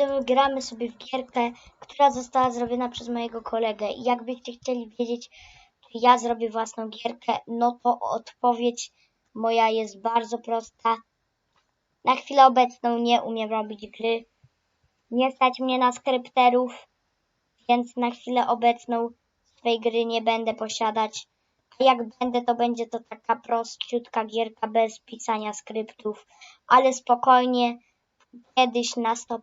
widzowie, gramy sobie w gierkę, która została zrobiona przez mojego kolegę. Jakbyście chcieli wiedzieć, czy ja zrobię własną gierkę, no to odpowiedź moja jest bardzo prosta. Na chwilę obecną nie umiem robić gry. Nie stać mnie na skrypterów, więc na chwilę obecną swej gry nie będę posiadać. A jak będę, to będzie to taka prościutka gierka bez pisania skryptów, ale spokojnie kiedyś na 100%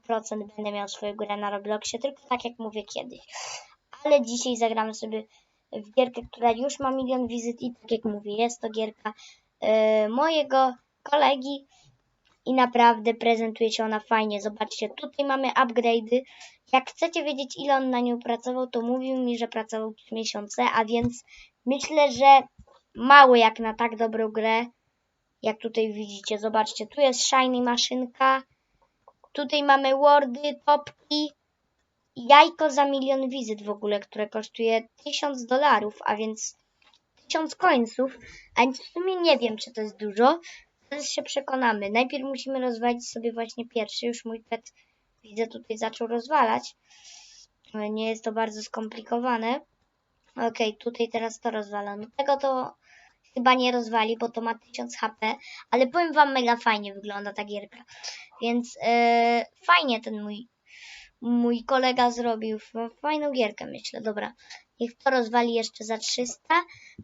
będę miał swoją grę na Robloxie, tylko tak jak mówię kiedyś. Ale dzisiaj zagramy sobie w gierkę, która już ma milion wizyt i tak jak mówię, jest to gierka yy, mojego kolegi i naprawdę prezentuje się ona fajnie. Zobaczcie, tutaj mamy upgrade'y. Jak chcecie wiedzieć ile on na nią pracował, to mówił mi, że pracował 3 miesiące, a więc myślę, że mało jak na tak dobrą grę. Jak tutaj widzicie, zobaczcie, tu jest shiny maszynka, Tutaj mamy wordy, topki, jajko za milion wizyt w ogóle, które kosztuje 1000 dolarów, a więc 1000 końców, a w sumie nie wiem, czy to jest dużo. Teraz się przekonamy. Najpierw musimy rozwalić sobie właśnie pierwszy. Już mój pet widzę tutaj zaczął rozwalać, nie jest to bardzo skomplikowane. Ok, tutaj teraz to rozwala. No tego to chyba nie rozwali, bo to ma 1000 HP, ale powiem wam, mega fajnie wygląda ta gierka. Więc e, fajnie ten mój, mój kolega zrobił. Fajną gierkę, myślę. Dobra, niech to rozwali jeszcze za 300,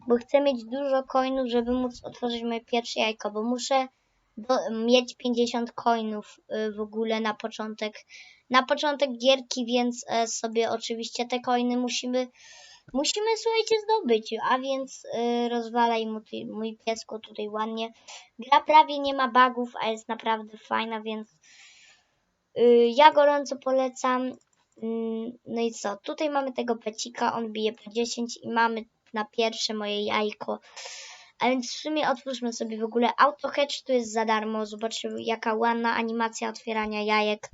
bo chcę mieć dużo coinów, żeby móc otworzyć moje pierwsze jajko, bo muszę do, mieć 50 coinów y, w ogóle na początek. Na początek gierki, więc e, sobie oczywiście te coiny musimy Musimy, słuchajcie, zdobyć, a więc yy, rozwalaj mu ty, mój piesko tutaj ładnie. Gra prawie nie ma bugów, a jest naprawdę fajna, więc yy, ja gorąco polecam. Yy, no i co, tutaj mamy tego pecika, on bije po 10 i mamy na pierwsze moje jajko. A więc w sumie otwórzmy sobie w ogóle auto hatch, tu jest za darmo. Zobaczcie jaka ładna animacja otwierania jajek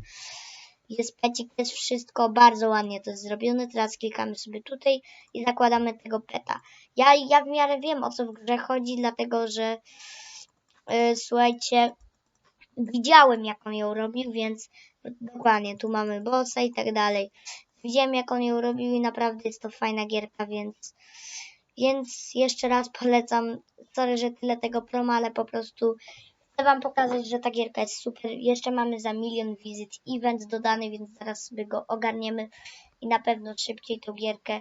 jest pecik, jest wszystko bardzo ładnie to jest zrobione. Teraz klikamy sobie tutaj i zakładamy tego peta. Ja, ja w miarę wiem o co w grze chodzi, dlatego że yy, słuchajcie, widziałem jak on ją robił, więc dokładnie tu mamy bossa i tak dalej. Widziałem jak on ją robił i naprawdę jest to fajna gierka, więc więc jeszcze raz polecam. Sorry, że tyle tego promo, ale po prostu Chcę Wam pokazać, że ta gierka jest super. Jeszcze mamy za milion wizyt event dodany, więc zaraz sobie go ogarniemy i na pewno szybciej tą gierkę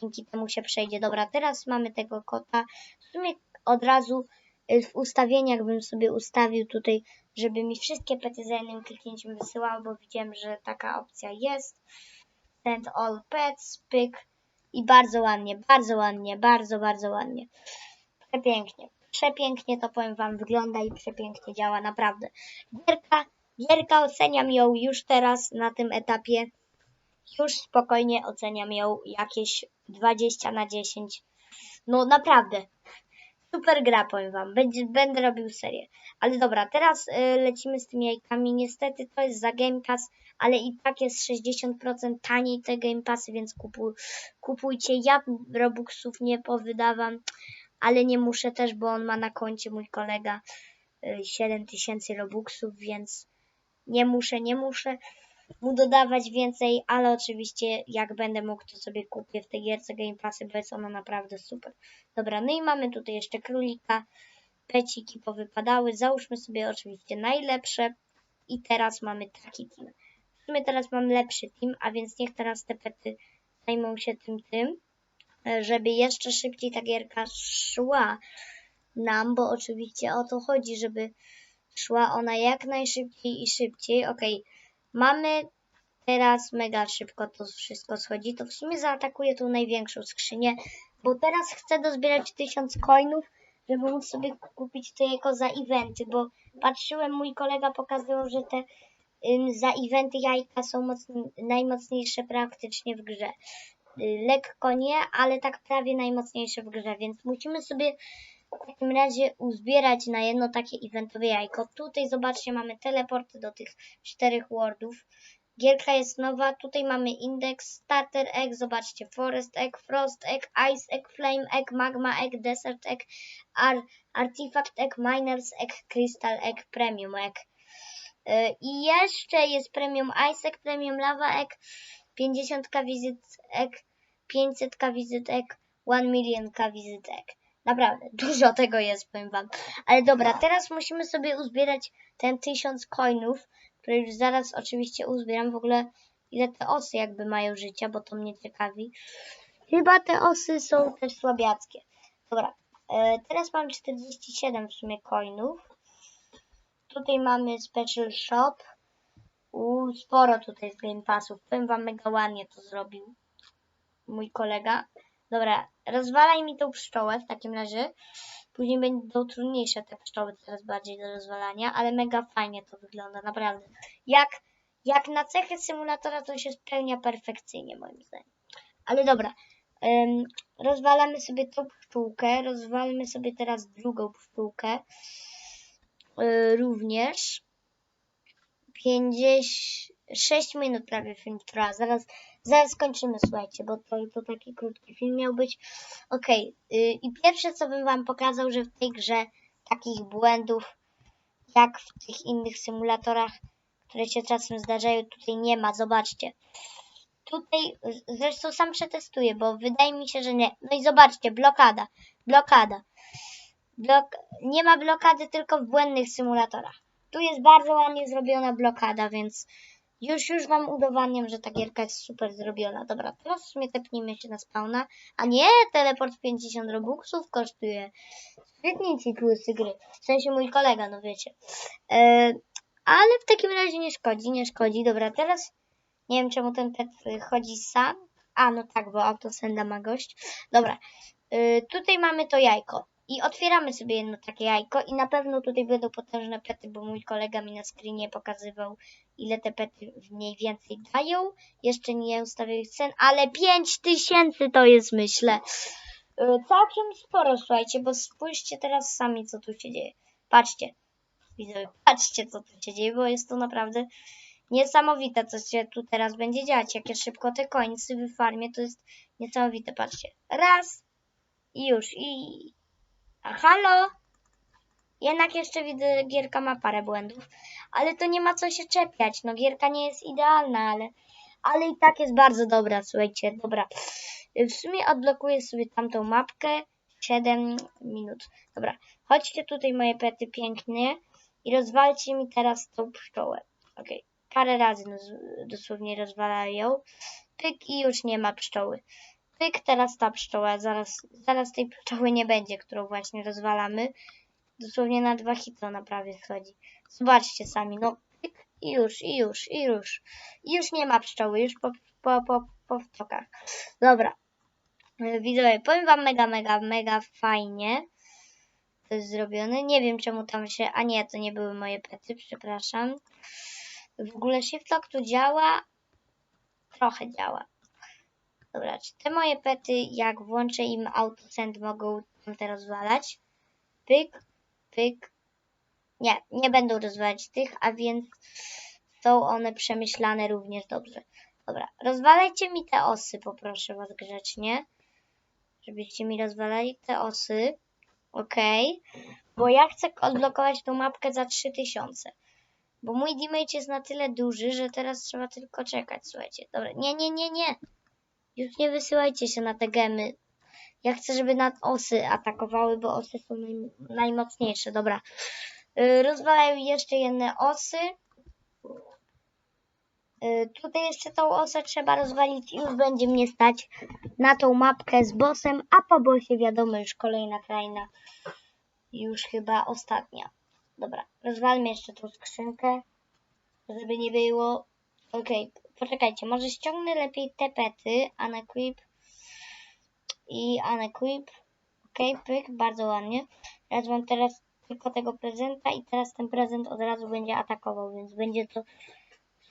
dzięki temu się przejdzie. Dobra, teraz mamy tego kota. W sumie od razu y, w ustawieniach bym sobie ustawił tutaj, żeby mi wszystkie pety za jednym kliknięciem wysyłało, bo widziałem, że taka opcja jest. Send all pets, pyk i bardzo ładnie, bardzo ładnie, bardzo, bardzo ładnie. Przepięknie przepięknie to powiem Wam wygląda i przepięknie działa, naprawdę. Gierka, gierka oceniam ją już teraz na tym etapie. Już spokojnie oceniam ją jakieś 20 na 10. No naprawdę. Super gra, powiem Wam. Będzie, będę robił serię. Ale dobra, teraz y, lecimy z tymi jajkami. Niestety to jest za Game Pass, ale i tak jest 60% taniej te Game Passy, więc kupuj, kupujcie. Ja Robuxów nie powydawam ale nie muszę też, bo on ma na koncie mój kolega 7000 y, robuxów, więc nie muszę, nie muszę mu dodawać więcej, ale oczywiście jak będę mógł, to sobie kupię w tej gierce Game Passy, bo jest ona naprawdę super. Dobra, no i mamy tutaj jeszcze królika, peciki powypadały, załóżmy sobie oczywiście najlepsze i teraz mamy taki team. W sumie teraz mam lepszy team, a więc niech teraz te pety zajmą się tym tym żeby jeszcze szybciej ta gierka szła nam, bo oczywiście o to chodzi, żeby szła ona jak najszybciej i szybciej. Ok, mamy teraz mega szybko to wszystko schodzi, to w sumie zaatakuję tą największą skrzynię, bo teraz chcę dozbierać 1000 coinów, żeby móc sobie kupić to jako za eventy, bo patrzyłem, mój kolega pokazywał, że te za eventy jajka są najmocniejsze praktycznie w grze. Y, lekko nie, ale tak prawie najmocniejsze w grze, więc musimy sobie w takim razie uzbierać na jedno takie eventowe jajko. Tutaj zobaczcie, mamy teleporty do tych czterech wordów. Gierka jest nowa, tutaj mamy indeks, starter egg, zobaczcie, forest egg, frost egg, ice egg, flame egg, magma egg, desert egg, ar artifact egg, miners egg, crystal egg, premium egg. Y, I jeszcze jest premium Isaac, premium Lava Egg, 50 wizyt egg, 500 wizyt egg, 1 million wizyt egg. Naprawdę, dużo tego jest, powiem wam. Ale dobra, teraz musimy sobie uzbierać ten 1000 coinów, które już zaraz oczywiście uzbieram. W ogóle ile te osy jakby mają życia, bo to mnie ciekawi. Chyba te osy są też słabiackie. Dobra, e, teraz mam 47 w sumie coinów. Tutaj mamy Special Shop. U, sporo tutaj z Game Passów. Powiem wam, mega ładnie to zrobił mój kolega. Dobra, rozwalaj mi tą pszczołę w takim razie. Później będą trudniejsze te pszczoły coraz bardziej do rozwalania, ale mega fajnie to wygląda, naprawdę. Jak, jak na cechy symulatora to się spełnia perfekcyjnie moim zdaniem. Ale dobra, ym, rozwalamy sobie tą pszczółkę, rozwalmy sobie teraz drugą pszczółkę. Yy, również. 56 minut prawie film trwa. Zaraz, zaraz skończymy, słuchajcie, bo to, to taki krótki film miał być. Okej, y, i pierwsze co bym wam pokazał, że w tej grze takich błędów jak w tych innych symulatorach, które się czasem zdarzają, tutaj nie ma. Zobaczcie. Tutaj, zresztą sam przetestuję, bo wydaje mi się, że nie. No i zobaczcie, blokada, blokada. Blok... Nie ma blokady tylko w błędnych symulatorach. Tu jest bardzo ładnie zrobiona blokada, więc już, już wam udowadniam, że ta gierka jest super zrobiona. Dobra, teraz w sumie tepnijmy się na spawna. A nie, teleport 50 robuxów kosztuje. Sprytnie ci tłusty gry. W sensie mój kolega, no wiecie. E, ale w takim razie nie szkodzi, nie szkodzi. Dobra, teraz nie wiem czemu ten pet chodzi sam. A, no tak, bo autosenda ma gość. Dobra, y, tutaj mamy to jajko. I otwieramy sobie jedno takie jajko i na pewno tutaj będą potężne pety, bo mój kolega mi na screenie pokazywał, ile te pety mniej więcej dają. Jeszcze nie ustawię cen, ale 5000 to jest, myślę. Y, Całkiem sporo, słuchajcie, bo spójrzcie teraz sami, co tu się dzieje. Patrzcie, widzowie, patrzcie, co tu się dzieje, bo jest to naprawdę niesamowite, co się tu teraz będzie dziać. Jakie szybko te końcy wyfarmię, to jest niesamowite. Patrzcie, raz i już, i... A halo? Jednak jeszcze widzę, gierka ma parę błędów, ale to nie ma co się czepiać. No, gierka nie jest idealna, ale, ale i tak jest bardzo dobra, słuchajcie, dobra. W sumie odblokuję sobie tamtą mapkę. 7 minut. Dobra, chodźcie tutaj moje pety pięknie i rozwalcie mi teraz tą pszczołę. Okej, parę razy nos- dosłownie rozwalają. Pyk i już nie ma pszczoły. Pyk, teraz ta pszczoła. Zaraz, zaraz tej pszczoły nie będzie, którą właśnie rozwalamy. Dosłownie na dwa hity ona prawie schodzi. Zobaczcie sami, no pyk i już, i już, i już. I już nie ma pszczoły, już po, po, po, po wtokach. Dobra. Widzowie, powiem wam mega, mega, mega fajnie to jest zrobione. Nie wiem czemu tam się... A nie, to nie były moje pety, przepraszam. W ogóle Shiftlock tu działa? Trochę działa. Dobra, czy te moje pety, jak włączę im autosend, mogą tam te rozwalać? Pyk, pyk. Nie, nie będą rozwalać tych, a więc są one przemyślane również dobrze. Dobra, rozwalajcie mi te osy, poproszę was grzecznie. Żebyście mi rozwalali te osy. Okej. Bo ja chcę odblokować tą mapkę za 3000. Bo mój damage jest na tyle duży, że teraz trzeba tylko czekać, słuchajcie. Dobra, nie, nie, nie, nie. Już nie wysyłajcie się na te gemy. Ja chcę, żeby nad osy atakowały, bo osy są naj, najmocniejsze. Dobra. Yy, rozwalają jeszcze jedne osy. Yy, tutaj jeszcze tą osę trzeba rozwalić i już będzie mnie stać na tą mapkę z bossem, a po bossie wiadomo już kolejna kraina. Już chyba ostatnia. Dobra, rozwalmy jeszcze tą skrzynkę, żeby nie było. Okej, poczekajcie, może ściągnę lepiej te pety, unequip i unequip. Okej, pyk, bardzo ładnie. Teraz mam teraz tylko tego prezenta i teraz ten prezent od razu będzie atakował, więc będzie to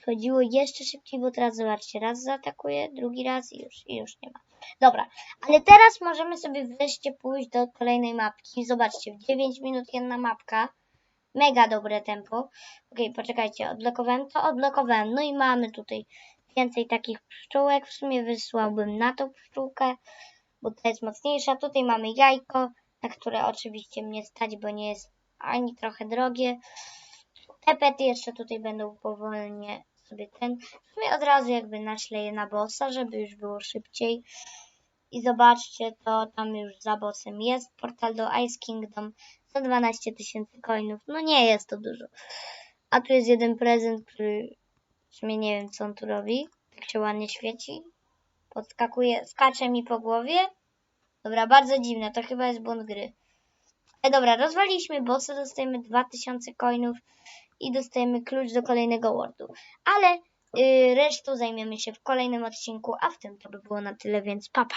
schodziło jeszcze szybciej, bo teraz zobaczcie, raz zaatakuje, drugi raz i już, i już nie ma. Dobra, ale teraz możemy sobie wreszcie pójść do kolejnej mapki. Zobaczcie, w 9 minut jedna mapka. Mega dobre tempo. Okej, poczekajcie, odblokowałem to, odblokowałem. No i mamy tutaj więcej takich pszczółek. W sumie wysłałbym na tą pszczółkę, bo to jest mocniejsza. Tutaj mamy jajko, na które oczywiście mnie stać, bo nie jest ani trochę drogie. Te pety jeszcze tutaj będą powolnie sobie ten. W sumie od razu jakby naszleję na bossa, żeby już było szybciej. I zobaczcie, to tam już za bossem jest. Portal do Ice Kingdom za 12 tysięcy coinów. No nie jest to dużo. A tu jest jeden prezent, który w sumie nie wiem co on tu robi. Tak się ładnie świeci. Podskakuje, skacze mi po głowie. Dobra, bardzo dziwne, to chyba jest błąd gry. E, dobra, rozwaliliśmy bossa, dostajemy 2000 coinów i dostajemy klucz do kolejnego wordu. Ale y, resztą zajmiemy się w kolejnym odcinku, a w tym to by było na tyle, więc papa.